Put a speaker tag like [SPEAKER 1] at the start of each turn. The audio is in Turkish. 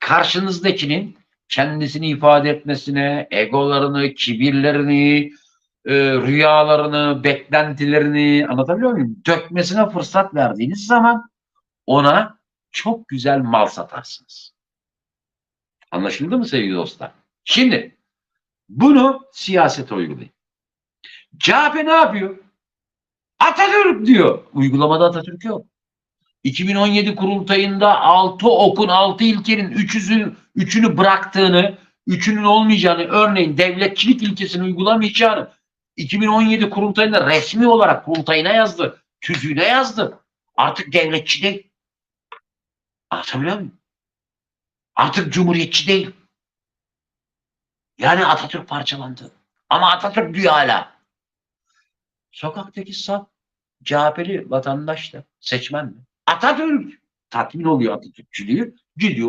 [SPEAKER 1] karşınızdakinin kendisini ifade etmesine, egolarını, kibirlerini, e, rüyalarını, beklentilerini anlatabiliyor muyum? Dökmesine fırsat verdiğiniz zaman ona çok güzel mal satarsınız. Anlaşıldı mı sevgili dostlar? Şimdi bunu siyasete uygulayın. CHP ne yapıyor? Atatürk diyor. Uygulamada Atatürk yok. 2017 kurultayında altı okun, altı ilkenin üçüzü, üçünü bıraktığını, üçünün olmayacağını, örneğin devletçilik ilkesini uygulamayacağını 2017 kurultayında resmi olarak kurultayına yazdı. Tüzüğüne yazdı. Artık devletçi değil. Anlatabiliyor muyum? Artık cumhuriyetçi değil. Yani Atatürk parçalandı. Ama Atatürk diyor hala. Sokaktaki saf CHP'li vatandaş da seçmen mi? Atatürk tatmin oluyor Atatürkçülüğü. Gidiyor